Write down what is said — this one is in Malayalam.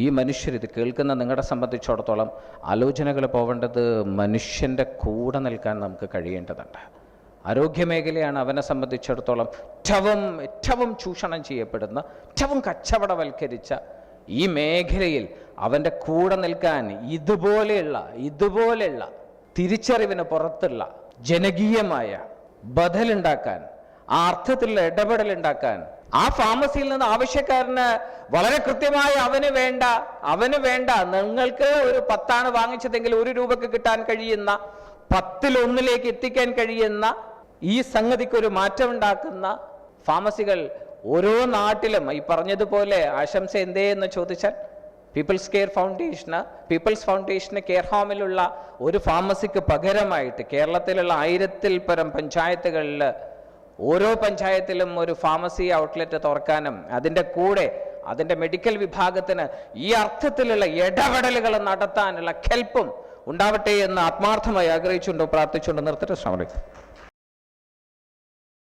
ഈ മനുഷ്യർ ഇത് കേൾക്കുന്ന നിങ്ങളെ സംബന്ധിച്ചിടത്തോളം ആലോചനകൾ പോവേണ്ടത് മനുഷ്യന്റെ കൂടെ നിൽക്കാൻ നമുക്ക് കഴിയേണ്ടതുണ്ട്. ആരോഗ്യമേഖലയാണ് അവനെ സംബന്ധിച്ചിടത്തോളം ഏറ്റവും ഏറ്റവും ചൂഷണം ചെയ്യപ്പെടുന്ന ഏറ്റവും കച്ചവടവൽക്കരിച്ച ഈ മേഖലയിൽ അവന്റെ കൂടെ നിൽക്കാൻ ഇതുപോലെയുള്ള ഇതുപോലെയുള്ള തിരിച്ചറിവിന് പുറത്തുള്ള ജനകീയമായ ബദലുണ്ടാക്കാൻ ആ അർത്ഥത്തിലുള്ള ഇടപെടലുണ്ടാക്കാൻ ആ ഫാർമസിയിൽ നിന്ന് ആവശ്യക്കാരന് വളരെ കൃത്യമായി അവന് വേണ്ട അവന് വേണ്ട. നിങ്ങൾക്ക് ഒരു പത്താണ് വാങ്ങിച്ചതെങ്കിൽ ഒരു രൂപക്ക് കിട്ടാൻ കഴിയുന്ന പത്തിലൊന്നിലേക്ക് എത്തിക്കാൻ കഴിയുന്ന ഈ സംഗതിക്ക് ഒരു മാറ്റം ഉണ്ടാക്കുന്ന ഫാർമസികൾ ഓരോ നാട്ടിലും ഈ പറഞ്ഞതുപോലെ ആശംസ എന്തേ എന്ന് ചോദിച്ചാൽ പീപ്പിൾസ് കെയർ ഫൗണ്ടേഷന് പീപ്പിൾസ് ഫൗണ്ടേഷന് കെയർ ഹോമിലുള്ള ഒരു ഫാർമസിക്ക് പകരമായിട്ട് കേരളത്തിലുള്ള ആയിരത്തിൽ പരം പഞ്ചായത്തുകളിൽ ഓരോ പഞ്ചായത്തിലും ഒരു ഫാർമസി ഔട്ട്ലെറ്റ് തുറക്കാനും അതിന്റെ കൂടെ അതിന്റെ മെഡിക്കൽ വിഭാഗത്തിന് ഈ അർത്ഥത്തിലുള്ള ഇടപെടലുകൾ നടത്താനുള്ള കെൽപ്പും ഉണ്ടാവട്ടെ എന്ന് ആത്മാർത്ഥമായി ആഗ്രഹിച്ചുകൊണ്ടോ പ്രാർത്ഥിച്ചുകൊണ്ടോ നിർത്തട്ടെ. ശ്രമം